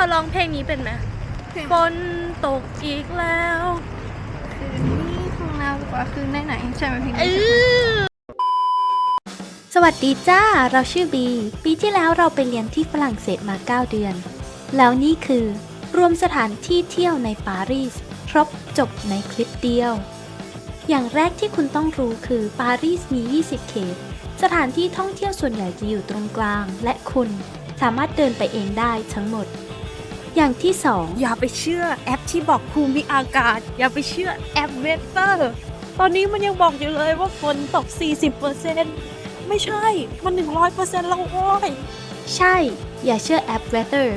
เขาร้องเพลงนี้เป็นไหมฝนตกอีกแล้ว คืนนี้ของเราหรือว่าคืนไหนๆใช่ไหมพี่เออสวัสดีจ้า เราชื่อบี ปีที่แล้วเราไปเรียนที่ฝรั่งเศสมา 9 เดือน แล้วนี่คือ รวมสถานที่เที่ยวในปารีส ครบจบในคลิปเดียว อย่างแรกที่คุณต้องรู้คือปารีสมี 20 เขต สถานที่ท่องเที่ยวส่วนใหญ่จะอยู่ตรงกลาง และคุณสามารถเดินไปเองได้ทั้งหมด อย่างที่สองอย่าไปเชื่อแอปที่บอกภูมิอากาศ อย่าไปเชื่อแอปเวเตอร์ ตอนนี้มันยังบอกอยู่เลยว่าฝนตก 40%ไม่ใช่ มัน 100%แล้วโว้ยใช่ อย่าเชื่อแอป Weather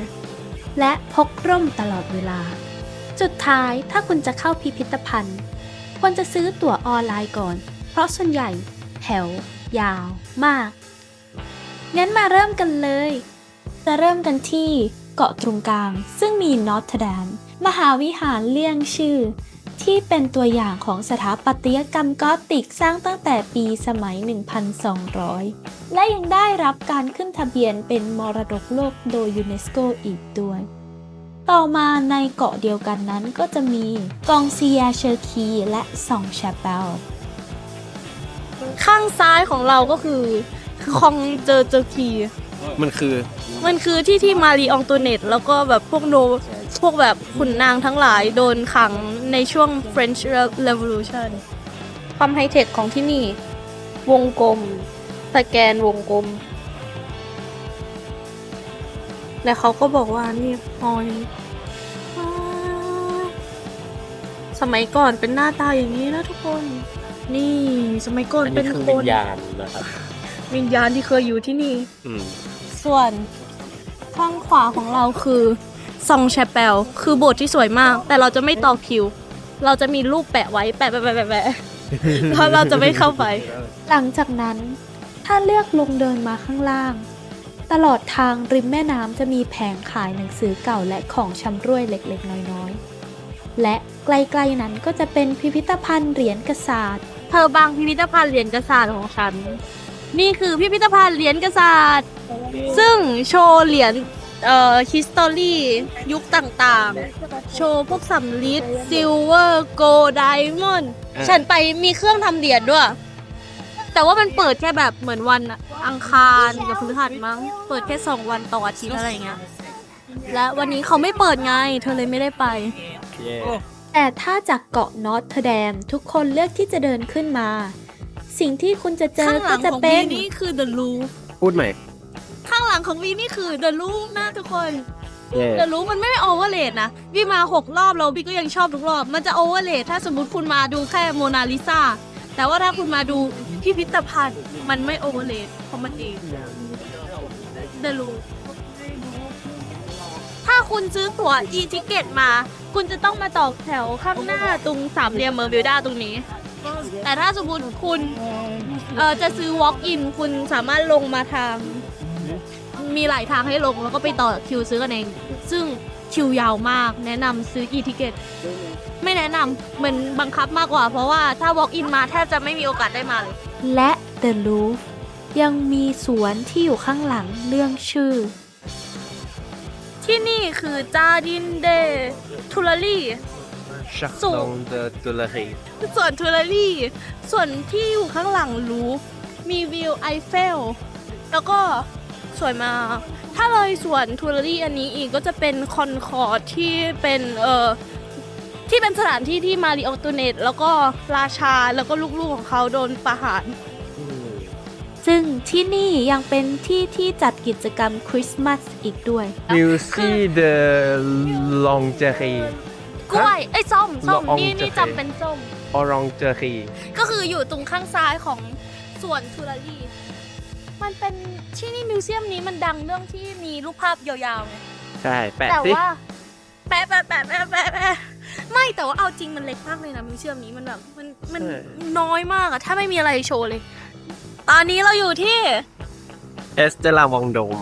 และพกร่มตลอดเวลา สุดท้ายถ้าคุณจะเข้าพิพิธภัณฑ์ ควรจะซื้อตั๋วออนไลน์ก่อน เพราะส่วนใหญ่แถวยาวมาก งั้นมาเริ่มกันเลย จะเริ่มกันที่ เกาะตรงกลาง ซึ่งมีนอตเทดมมหาวิหารเลี่ยงชื่อ ที่เป็นตัวอย่างของสถาปัตยกรรมกอติกสร้างตั้งแต่ปีสมัย 1,200 และยังได้รับการขึ้นทะเบียนเป็นมรดกโลกโดยยูเนสโกอีกด้วย ต่อมาในเกาะเดียวกันนั้นก็จะมีกองเซียเชอร์คีและซองชาเปลข้างซ้ายของเราก็คือคองเจอเจอคีมันคือ มันคือที่ที่มารีอองตัวเนตแล้วก็แบบพวกโนพวกแบบขุนนางทั้งหลายโดนขังในช่วง French Revolution ความไฮเทคของที่นี่ วงกลม สแกนวงกลม และเขาก็บอกว่านี่พอยอ่าสมัยก่อนเป็นหน้าตาอย่างนี้นะทุกคน นี่สมัยก่อนอันเป็นี้นคือควินญญาณนะครับ วิญญาณที่เคยอยู่ที่นี่ อืมส่วน ข้างขวาของเราคือซองแชเปลคือโบสถ์ที่สวยมาก แต่เราจะไม่ต่อคิว เราจะมีรูปแปะไว้แปะแปะแปะแปะแปะแล้วเราจะไม่เข้าไป หลังจากนั้น ถ้าเลือกลงเดินมาข้างล่าง ตลอดทางริมแม่น้ำจะมีแผงขายหนังสือเก่าและของชำร่วยเล็กๆ น้อยๆ และใกล้ๆนั้นก็จะเป็นพิพิธภัณฑ์เหรียญกษาตริย์เธอบางพิพิธภัณฑ์เหรียญกษัตริย์ของฉัน นี่คือพิพิธภัณฑ์เหรียญกษัตริย์ ซึ่งโชว์เหรียญเอ่อ history ยุคต่างๆ โชว์พวกสำลิดซิลเวอร์โกลไดมอนด์อะ ฉันไปมีเครื่องทำเหรียญด้วย แต่ว่ามันเปิดแค่แบบเหมือนวันอังคารกับพฤหัสมั้ง เปิดแค่สองวันต่ออาทิตย์อะไรอย่างเงี้ย และวันนี้เขาไม่เปิดไง เธอเลยไม่ได้ไปเย่แต่ถ้าจากเกาะนอตเทอร์แดมทุกคนเลือกที่จะเดินขึ้นมา สิ่งที่คุณจะเจอข้างหก็ลังจะของเป็วีน นี่คือ The Louvre พูดใหม่ข้างหลังของวีนี่คือ The Louvre นะทุกคน เย่ The Louvre มันไม่โอเวอร์เลดนะวีมาหกรอบแล้ววีก็ยังชอบทุกรอบ มันจะโอเวอร์เลดถ้าสมมติคุณมาดูแค่โมนาลิซาแต่ว่าถ้าคุณมาดูพิพิธภัณฑ์มันไม่โอเวอร์เลดเพราะมันดี The Louvre ถ้าคุณซื้อตั๋ว e-ticket มา คุณจะต้องมาต่อแถวข้างหน้าตรงสามเหลี่ยมเมอร์บิลดาตรงนี้ แต่ถ้าสมมติคุณเอ่อจะซื้อ walk in คุณสามารถลงมาทาง มีหลายทางให้ลงแล้วก็ไปต่อคิวซื้อกันเอง ซึ่งคิวยาวมาก แนะนำซื้อ e-ticket ไม่แนะนำเหมือนบังคับมากกว่า เพราะว่าถ้า walk in มาแทบจะไม่มีโอกาสได้มาเลย และ The Louvre ยังมีสวนที่อยู่ข้างหลังเรื่องชื่อ ที่นี่คือจาดินเดทูลารี ชักสูตงงเดอตุลารีส่วนทูลารีส่วนที่อยู่ข้างหลังลูฟมีวิวไอเฟล แล้วก็สวยมาก ถ้าเลยส่วนทูลารีอันนี้อีกก็จะเป็นคอนคอร์ดที่เป็นเอ่อที่เป็นสถานที่ที่มาริอองตูเนตแล้วก็ราชาแล้วก็ลูกๆของเขาโดนประหาร อืมซึ่งที่นี่ยังเป็นที่ที่จัดกิจกรรมคริสต์มาสอีกด้วย มิวซีเดลองเจรี กล้วยไอ้ยส้มส้มละอองนี่นี่จะจำเป็นส้ม ออรองเจรีก็คืออยู่ตรงข้างซ้ายของสวนทูรารีมันเป็นที่นี่มิวเซียมนี้มันดังเรื่องที่มีรูปภาพยาวๆไงใช่ แปะแต่สิ ว่าแปะแปะแปะแปะแปะแปะไม่แต่ว่าเอาจริงมันเล็กมากเลยนะมิวเซียมนี้มันแบบมันมันน้อยมากอะถ้าไม่มีอะไรโชว์เลย ตอนนี้เราอยู่ที่เอสเตลาวองโดม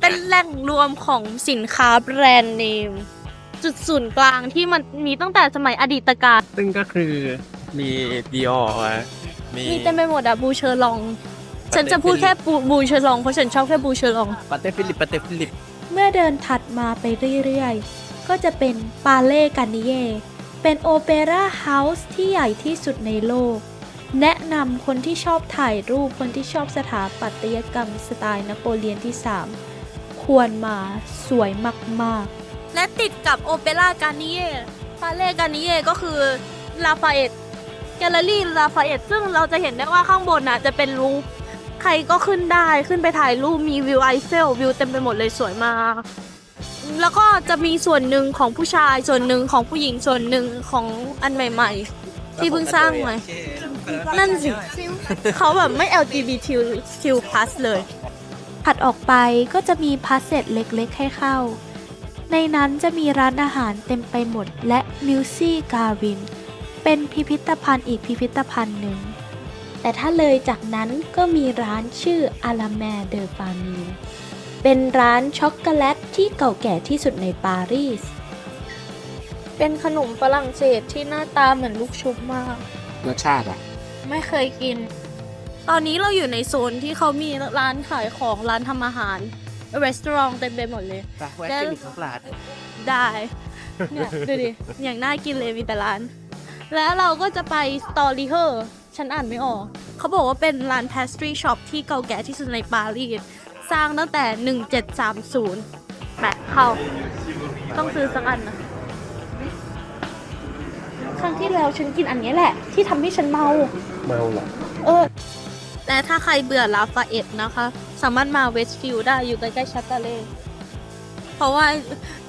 เป็นแหล่งรวมของสินค้าแบรนด์เนม จุดศูนย์กลางที่มันมีตั้งแต่สมัยอดีตกาลซึ่งก็คือมีดีออร์มีมีเต็มไปหมดอะบูเชอร์ลอง ฉันจะพูดแค่บูบูเชอร์ลองเพราะฉันชอบแค่บูเชอร์ลอง ปาเต้ฟิลิปปาเต้ฟิลิป เมื่อเดินถัดมาไปเรื่อยๆ ก็จะเป็นปาเล่กานิเย เป็นโอเปร่าเฮาส์ที่ใหญ่ที่สุดในโลก แนะนำคนที่ชอบถ่ายรูปคนที่ชอบสถาปัตยกรรมสไตล์นโปเลียนที่ 3 ควรมาสวยมากๆ และติดกับโอเปร่าการนิเย่ปาเล่การนิเย่ก็คือลาฟาเอตแกลเลอรี่ลาฟาเอตซึ่งเราจะเห็นได้ว่าข้างบนน่ะจะเป็นรูปใครก็ขึ้นได้ขึ้นไปถ่ายรูปมีวิวไอเฟลวิวเต็มไปหมดเลยสวยมากแล้วก็จะมีส่วนหนึ่งของผู้ชายส่วนหนึ่งของผู้หญิงส่วนหนึ่งของอันใหม่ ๆ ที่เพิ่งสร้างใหม่นั่นสิเขาแบบไม่ LGBTQ+ เลย ถัดออกไปก็จะมีพาสเซจเล็กๆให้เข้า ในนั้นจะมีร้านอาหารเต็มไปหมดและมิวซี่การิน เป็นพิพิธภัณฑ์อีกพิพิธภัณฑ์หนึ่ง แต่ถ้าเลยจากนั้นก็มีร้านชื่ออาลาแมเดอฟามีเป็นร้านช็อกโกแลตที่เก่าแก่ที่สุดในปารีส เป็นขนมฝรั่งเศสที่หน้าตาเหมือนลูกชุบมาก รสชาติอะ ไม่เคยกิน ตอนนี้เราอยู่ในโซนที่เขามีร้านขายของร้านทำอาหาร รีสอร์ทเต็มไปหมดเลยแวะแล้วกินอีกสักร้านได้ เนี่ยดูดิ อย่างน่ากินเลยมีแต่ร้าน แล้วเราก็จะไปสตอรี่เฮอร์ฉันอ่านไม่ออก เขาบอกว่าเป็นร้าน pastry shop ที่เก่าแก่ที่สุดในปารีส สร้างตั้งแต่ 1730แปะเข้า ต้องซื้อสักอันนะ ครั้งที่แล้วฉันกินอันนี้แหละ ที่ทำให้ฉันเมา เมาเหรอ เออ และถ้าใครเบื่อลาฟาเอ็ดนะคะ สามารถมาเวสต์ฟิลด์ได้อยู่ใกล้ๆชัตเตอร์เลย์เพราะว่า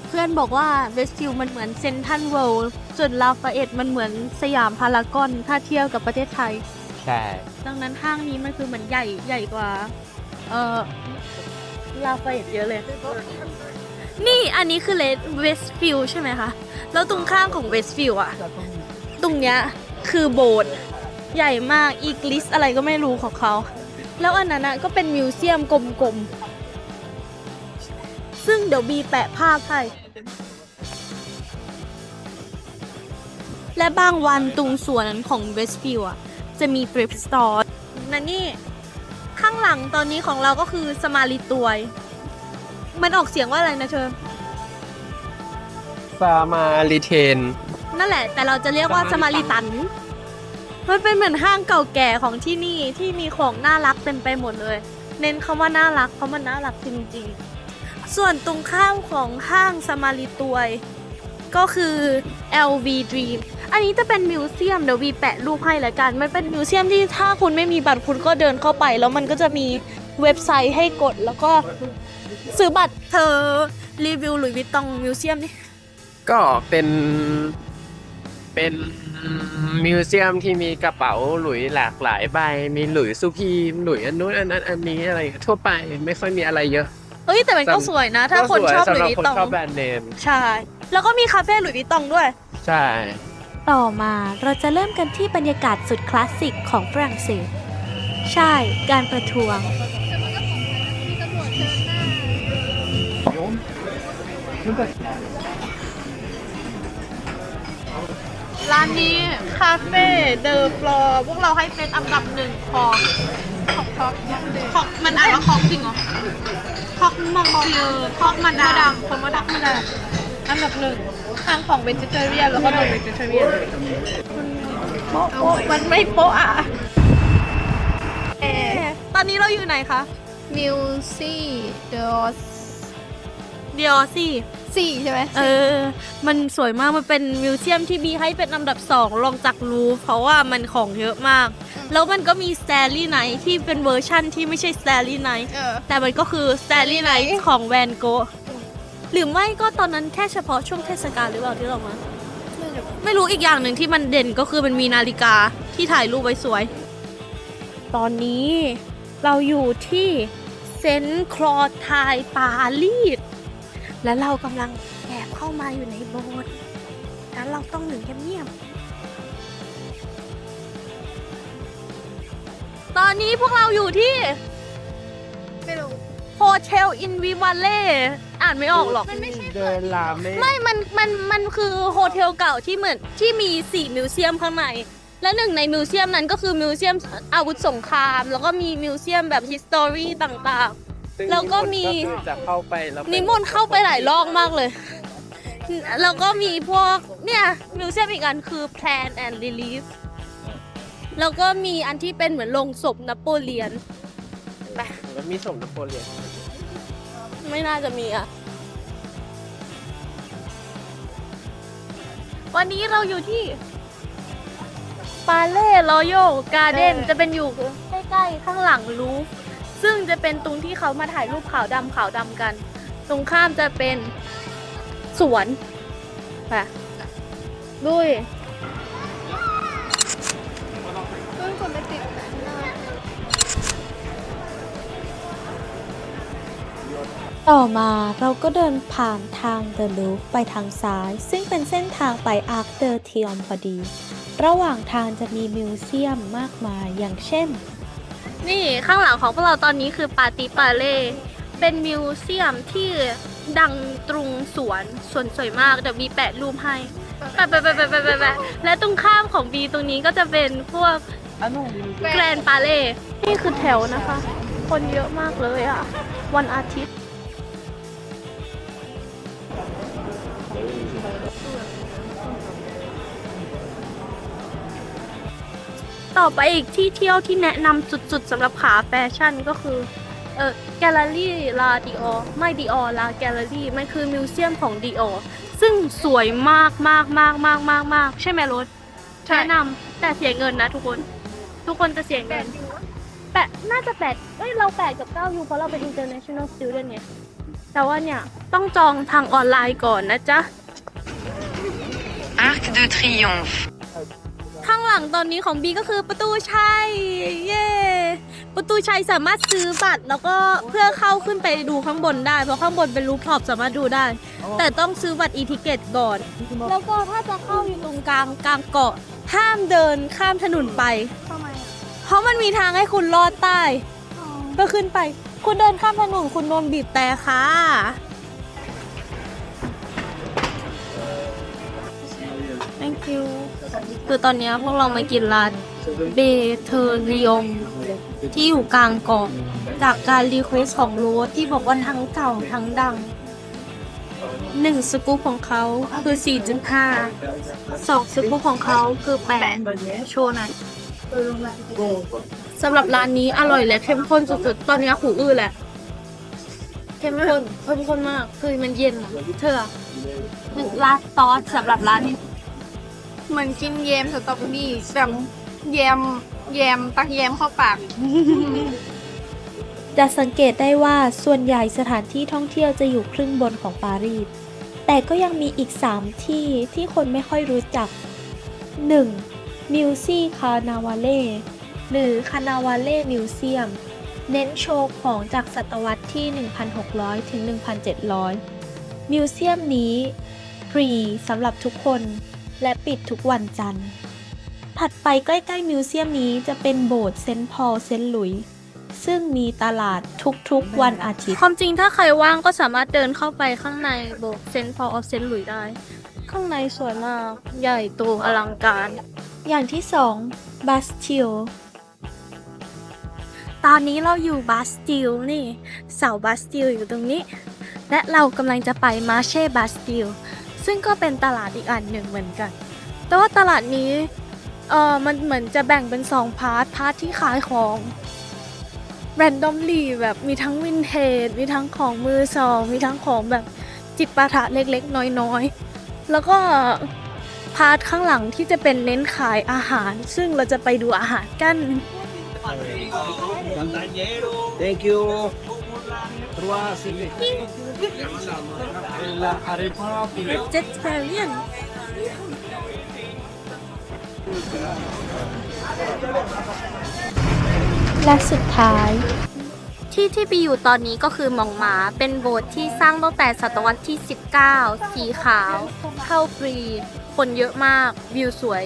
เพื่อนบอกว่าเวสต์ฟิลด์มันเหมือนเซนทันเวิลด์ส่วนลาฟาเอ็ดมันเหมือนสยามพารากอนถ้าเทียบกับประเทศไทย ใช่ ดังนั้นห้างนี้มันคือเหมือนใหญ่ใหญ่กว่า เออลาฟาเอ็ดเยอะเลย นี่อันนี้คือเลดเวสต์ฟิลด์ใช่ไหมคะ แล้วตรงข้างของเวสต์ฟิลด์อะตรงเนี้ยคือโบสถ์ใหญ่มากอีกลิสอะไรก็ไม่รู้ของเขา แล้วอันนั้นอะก็เป็นมิวเซียมกลมๆ ซึ่งเดี๋ยวบีแปะภาพให้ และบางวันตรงสวนของเวสต์ฟิลด์อะจะมี thrift store นั่นนี่ ข้างหลังตอนนี้ของเราก็คือสมาริตวย มันออกเสียงว่าอะไรนะเธอซามาลิเทน นั่นแหละ แต่เราจะเรียกว่าสมาริตัน มันเป็นเหมือนห้างเก่าแก่ของที่นี่ที่มีของน่ารักเต็มไปหมดเลย เน้นคำว่าน่ารักเพราะมันน่ารักจริงๆ ส่วนตรงข้ามของห้างสมาริตวย ก็คือ LV Dream อันนี้จะเป็นมิวเซียมเดี๋ยววีแปะรูปให้ละกัน มันเป็นมิวเซียมที่ถ้าคุณไม่มีบัตรคุณก็เดินเข้าไป แล้วมันก็จะมีเว็บไซต์ให้กดแล้วก็ซื้อบัตรเธอรีวิวหลุยส์วิตตองมิวเซียมนี่ก็เป็น เป็นมิวเซียมที่มีกระเป๋าหลุยหลากหลายใบ มีหลุยสุพีมหลุยอันนู้นอันนั้นอันนี้อะไรทั่วไปไม่ค่อยมีอะไรเยอะเฮ้ยแต่มันก็สำสวยนะ ถ้าคนก็สวยชอบหสำลุหยรับส์วิตคนตองชอบแบรนด์เนม ใช่ แล้วก็มีคาเฟ่หลุยส์วิตตองด้วย ใช่ ต่อมาเราจะเริ่มกันที่บรรยากาศสุดคลาสสิกของฝรั่งเศส ใช่ การประท้วง ร้านนี้คาเฟ่เดอฟลอพวกเราให้เป็นอันดับหนึ่งของของท็อปของมันอ่านว่าของจริงเหรอท็อกมองเคือท็อกมาดามคำว่าท็อกมาดามอันดับหนึ่งทางของเวจิเทเรียนแล้วก็นอนเวจิเทเรียนโป๊ะโป๊ะมันไม่โป๊ะอะเอ๊ะตอนนี้เราอยู่ไหนคะมิวซี่เดอสเดียว สิสี่ใช่ไหมเออ มันสวยมาก มันเป็นมิวเซียมที่บีให้เป็นอันดับสองรองจากรูฟเพราะว่ามันของเยอะมาก แล้วมันก็มีสแตลลี่ไนท์ที่เป็นเวอร์ชั่นที่ไม่ใช่สแตลลี่ไนท์เออ แต่มันก็คือสแตลลี่ไนท์ของแวนโกะหรือไม่ก็ตอนนั้นแค่เฉพาะช่วงเทศกาลหรือเปล่าที่เรามา ไม่รู้อีกอย่างหนึ่งที่มันเด่นก็คือมันมีนาฬิกาที่ถ่ายรูปไว้สวย ตอนนี้เราอยู่ที่เซนต์คลอไทยปารีส และเรากำลังแอบเข้ามาอยู่ในโบสถ์แล้วเราต้องหนึ่งเงียบๆ ตอนนี้พวกเราอยู่ที่ไม่รู้โฮเทลอินวิวัลเล่อ่านไม่ออกหรอก มันไม่ใช่เดินลามไม่ไม่ มัน มัน มันคือโฮเทลเก่าที่เหมือนที่มีสี่มิวเซียมข้างใน และหนึ่งในมิวเซียมนั้นก็คือมิวเซียมอาวุธสงคราม แล้วก็มีมิวเซียมแบบฮิสตอรีต่างๆ ซึ่งแล้วก็มี นิมนต์ก็คือจะเข้าไปแล้วนิมนต์เข้าไปหลายรอบมากเลย แล้วก็มีพวกเนี่ยมิวเซียมอีกอันคือ Plan and Relief แล้วก็มีอันที่เป็นเหมือนโลงศพนโปเลียนแล้วมีสมนโปเลียนไม่น่าจะมีอะ วันนี้เราอยู่ที่ปาเล่รอยัลการ์เด้นจะเป็นอยู่ใกล้ๆข้างหลังลูฟ ซึ่งจะเป็นตรงที่เขามาถ่ายรูปขาวดำขาวดำกัน ตรงข้ามจะเป็นสวนไปด้วยเพิ่งกดไปติดแต่หน้าต่อมาเราก็เดินผ่านทางเดลูฟไปทางซ้าย ซึ่งเป็นเส้นทางไปอาร์คเดอร์เทียมพอดี ระหว่างทางจะมีมิวเซียมมากมายอย่างเช่น นี่ข้างหลังของพวกเราตอนนี้คือปาติปาเล่ เป็นมิวเซียมที่ดังตรงสวนสวนสวยมาก เดี๋ยวบีแปะรูปให้แปะแปะแปะแปะแปะแปะแปะและตรงข้ามของบีตรงนี้ก็จะเป็นพวกแกรนปาเล่ นี่คือแถวนะคะ คนเยอะมากเลยอะ วันอาทิตย์ ต่อไปอีกที่เที่ยวที่แนะนำสุดๆสำหรับขาแฟชั่นก็คือเออแกลเลอรี่ลาดิออไม่ดิออลาแกลเลอรี่มันคือมิวเซียมของดิออซึ่งสวยมากมากมากมากมากมากใช่ไหมรถแนะนำแต่เสียเงินนะทุกคน ทุกคนจะเสียเงินแปดน่าจะแปดเอ้ยเราแปดกับเก้าอยู่เพราะเราเป็น international student เนี่ยแต่ว่าเนี่ย ต้องจองทางออนไลน์ก่อนนะจ๊ะ Arc de Triomphe. ข้างหลังตอนนี้ของบีก็คือประตูชัยเย้ประตูชัยสามารถซื้อบัตร แล้วก็เพื่อเข้าขึ้นไปดูข้างบนได้ เพราะข้างบนเป็นรูปท็อปสามารถดูได้ แต่ต้องซื้อบัตรอีทิเกตก่อน แล้วก็ถ้าจะเข้าอยู่ตรงกลางกลางเกาะห้ามเดินข้ามถนนไป ทำไมอะเพราะมันมีทางให้คุณลอดใต้อ๋อเพื่อขึ้นไป คุณเดินข้ามถนนคุณโดนบีบแต่ค่ะ thank you คือตอนนี้พวกเรามากินร้านเบเทอริยมที่อยู่กลางเกาะจากการรีเควสของโรสที่บอกว่าทั้งเก่าทั้งดังหนึ่งสกู๊ปของเขาคือ 4.5สองสกู๊ปของเขาคือ 8 โชว์น่อยสำหรับร้านนี้อร่อยและเข้มข้นสุดๆ ตอนนี้หูอื้อแหละ เข้มข้นเข้มข้นมาก คือมันเย็นอะเธอร้านซอสสำหรับร้านนี้ เหมือนกินแยมสตรอเบอรี่แบบแยมแยมตักแยมเข้าปาก จะสังเกตได้ว่าส่วนใหญ่สถานที่ท่องเที่ยวจะอยู่ครึ่งบนของปารีส แต่ก็ยังมีอีก 3 ที่ที่คนไม่ค่อยรู้จัก 1. มิวซี่คานา v าเล่หรือคานา v าเล่มิวเซียม เน้นโชว์ของจากศตวรรษที่ 1,600 ถึง 1,700 มิวเซียมนี้ฟรีสำหรับทุกคน และปิดทุกวันจันทร์ ถัดไปใกล้ๆมิวเซียมนี้จะเป็นโบสถ์เซนต์พอลเซนต์หลุยส์ซึ่งมีตลาดทุกๆวันอาทิตย์ ความจริงถ้าใครว่างก็สามารถเดินเข้าไปข้างในโบสถ์เซนต์พอลออฟเซนต์หลุยได้ ข้างในสวยมาก ใหญ่โตอลังการ อย่างที่2บาสติลตอนนี้เราอยู่บาสติลนี่ เสาบาสติลอยู่ตรงนี้ และเรากำลังจะไปมาเช่บาสติล ซึ่งก็เป็นตลาดอีกอันหนึ่งเหมือนกัน แต่ว่าตลาดนี้เออมันเหมือนจะแบ่งเป็นสองพาร์ท พาร์ทที่ขายของ randomly แบบมีทั้งวินเทจ มีทั้งของมือสอง มีทั้งของแบบจิตปาถะเล็กๆ น้อยๆ แล้วก็พาร์ทข้างหลังที่จะเป็นเน้นขายอาหาร ซึ่งเราจะไปดูอาหารกัน Thank you. Trois, c'est La arepa, vegetarian และสุดท้าย ที่ที่ไปอยู่ตอนนี้ก็คือหมองหมาเป็นโบสถ์ที่สร้างตั้งแต่ศตวรรษที่ 19 สีขาว เข้าฟรี คนเยอะมาก วิวสวย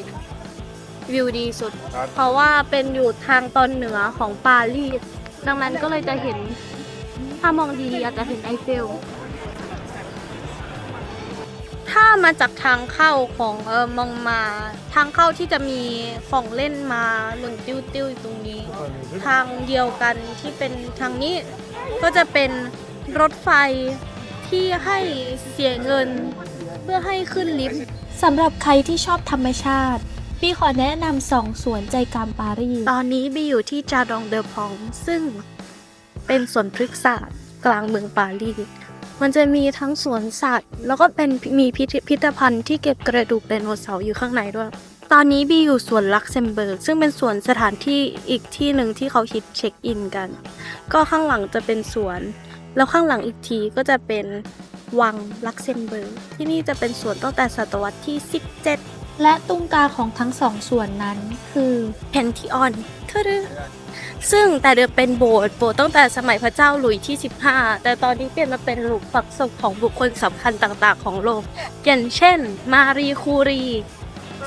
วิวดีสุด เพราะว่าเป็นอยู่ทางตอนเหนือของปารีส ดังนั้นก็เลยจะเห็น ถ้ามองดีๆอาจจะเห็นไอเฟล ถ้ามาจากทางเข้าของเออมองมา ทางเข้าที่จะมีของเล่นมาหล่นติ้วๆอยู่ตรงนี้ ทางเดียวกันที่เป็นทางนี้ ก็จะเป็นรถไฟที่ให้เสียเงิน เพื่อให้ขึ้นลิฟต์สำหรับใครที่ชอบธรรมชาติพี่ขอแนะนำสองสวนใจกลางปารีส ตอนนี้บีอยู่ที่จาดองเดอพองซึ่ง เป็นสวนพฤกษศาสตร์กลางเมืองปารีสมันจะมีทั้งสวนสัตว์ แล้วก็เป็นมีพิพิธภัณฑ์ที่เก็บกระดูกไดโนเสาร์อยู่ข้างในด้วย ตอนนี้บีอยู่สวนลักเซมเบิร์ก ซึ่งเป็นสวนสถานที่อีกที่หนึ่งที่เขาฮิตเช็คอินกัน ก็ข้างหลังจะเป็นสวน แล้วข้างหลังอีกทีก็จะเป็นวังลักเซมเบิร์ก ที่นี่จะเป็นสวนตั้งแต่ศตวรรษที่ 17 และตุงกาของทั้งสองส่วนนั้นคือเพนทิออนคือซึ่งแต่เดิมเป็นโบสถ์โบสถ์ตั้งแต่สมัยพระเจ้าหลุยส์ที่ 15 แต่ตอนนี้เปลี่ยนมาเป็นหลุมฝังศพของบุคคลสำคัญต่างๆ ของโลก อย่างเช่น มารีคูรี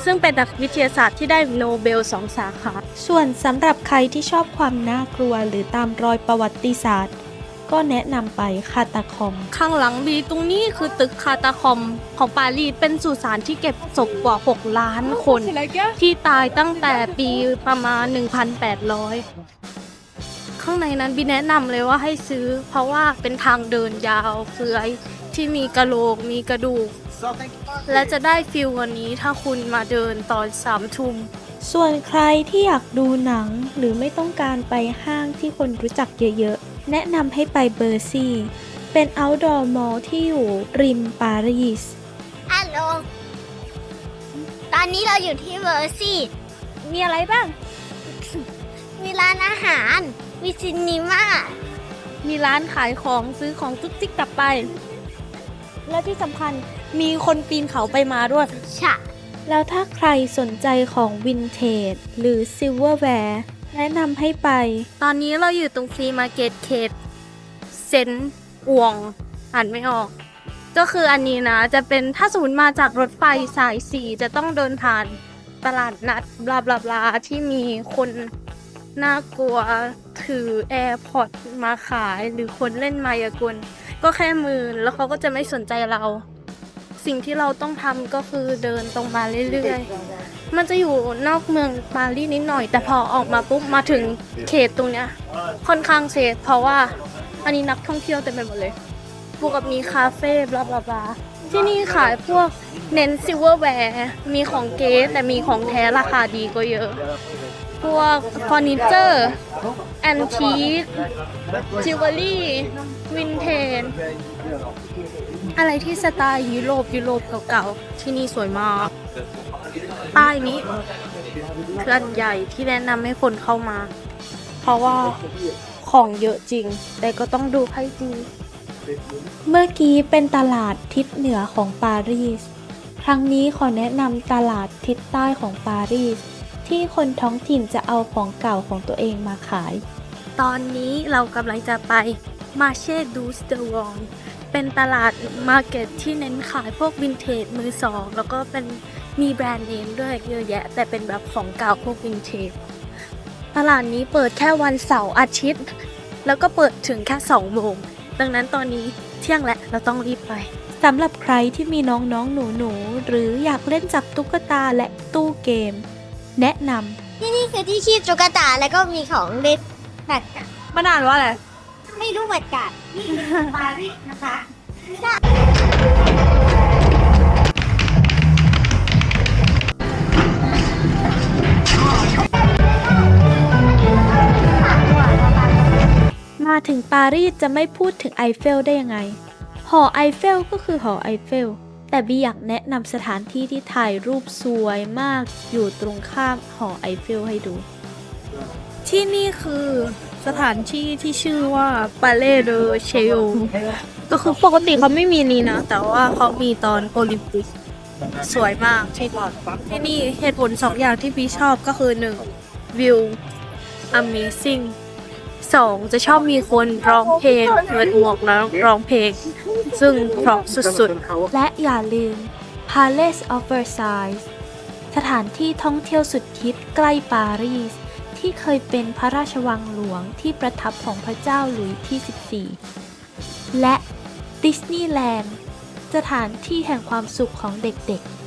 ซึ่งเป็นนักวิทยาศาสตร์ที่ได้โนเบลสองสาขา ส่วนสำหรับใครที่ชอบความน่ากลัวหรือตามรอยประวัติศาสตร์ ก็แนะนำไปคาตาคอม ข้างหลังบีตรงนี้คือตึกคาตาคอมของปารีสเป็นสุสานที่เก็บศพกว่า 6 ล้านคน ที่ตายตั้งแต่ปีประมาณ 1,800 ข้างในนั้นบีแนะนำเลยว่าให้ซื้อ เพราะว่าเป็นทางเดินยาวเฟือยที่มีกระโหลกมีกระดูก และจะได้ฟิลวันนี้ถ้าคุณมาเดินตอนสามทุ่มส่วนใครที่อยากดูหนังหรือไม่ต้องการไปห้างที่คนรู้จักเยอะๆ แนะนำให้ไปเบอร์ซี่ เป็น outdoor mall ที่อยู่ริมปารีสฮัลโหลตอนนี้เราอยู่ที่เวอร์ซี่ มีอะไรบ้าง มีร้านอาหาร มีซินิมามีร้านขายของซื้อของจุกจิกกลับไป และที่สำคัญมีคนปีนเขาไปมาด้วย ฉะ แล้วถ้าใครสนใจของวินเทจหรือซิลเวอร์แวร์ แนะนำให้ไป ตอนนี้เราอยู่ตรงฟรีมาร์เก็ตเขตเซนต์อวง อ่านไม่ออก ก็คืออันนี้นะ จะเป็นถ้าสมมติมาจากรถไฟสายสีจะต้องเดินผ่านตลาดนัดบลาบลาบลาที่มีคนน่ากลัวถือแอร์พอร์ตมาขายหรือคนเล่นมายากลก็แค่มือแล้วเขาก็จะไม่สนใจเรา สิ่งที่เราต้องทำก็คือเดินตรงมาเรื่อยๆ มันจะอยู่นอกเมืองปารีสนิดหน่อย แต่พอออกมาปุ๊บมาถึงเขตตรงเนี้ยค่อนข้างเซฟเพราะว่าอันนี้นักท่องเที่ยวเต็มไปหมดเลยบวกกับมีคาเฟ่บลาบลาบลาที่นี่ขายพวกเน้นซิลเวอร์แวร์มีของเก๊แต่มีของแท้ราคาดีก็เยอะ พวกเฟอร์นิเจอร์แอนทีคจิวเวลรี่วินเทจอะไรที่สไตล์ยุโรปยุโรปเก่าๆ ที่นี่สวยมาก ป้ายนี้คืออันใหญ่ที่แนะนำให้คนเข้ามา เพราะว่าของเยอะจริง แต่ก็ต้องดูให้ดีเมื่อกี้เป็นตลาดทิศเหนือของปารีส ครั้งนี้ขอแนะนำตลาดทิศใต้ของปารีส ที่คนท้องถิ่นจะเอาของเก่าของตัวเองมาขาย ตอนนี้เรากำลังจะไปมาเช่ดูสเตอร์วองเป็นตลาดมาร์เก็ตที่เน้นขายพวกวินเทจมือสอง แล้วก็เป็น มีแบรนด์เนมด้วยเยอะแยะ แต่เป็นแบบของเก่าพวกวินเทจตลาดนี้เปิดแค่วันเสาร์อาทิตย์ แล้วก็เปิดถึงแค่2โมง ดังนั้นตอนนี้เที่ยงแล้วเราต้องรีบไปสำหรับใครที่มีน้องๆหนูๆหรืออยากเล่นจับตุ๊กตาและตู้เกม แนะนำที่นี่คือที่คีบตุ๊กตาแล้วก็มีของเล่นแบบกันมันอ่านว่าอะไรไม่รู้เหมือนกันนี่คือปารีสนะคะ มาถึงปารีสจะไม่พูดถึงไอเฟลได้ยังไง หอไอเฟลก็คือหอไอเฟล แต่บีอยากแนะนำสถานที่ที่ถ่ายรูปสวยมากอยู่ตรงข้ามหอไอเฟลให้ดู ที่นี่คือสถานที่ที่ชื่อว่าปาเลเดอเชโก็คือปกติเขาไม่มีนี้นะ แต่ว่าเขามีตอนโอลิมปิก สวยมากที่ก่อนที่นี่เหตุผลสองอย่างที่พี่ชอบก็คือหนึ่งวิว amazing สองจะชอบมีคนร้องเพลงเปิดหมวกแล้วร้องเพลง ซึ่งเพราะสุดๆ และอย่าลืม Palace of Versailles สถานที่ท่องเที่ยวสุดฮิตใกล้ปารีส ที่เคยเป็นพระราชวังหลวงที่ประทับของพระเจ้าหลุยส์ที่ 14 และดิสนีย์แลนด์สถานที่แห่งความสุขของเด็กๆ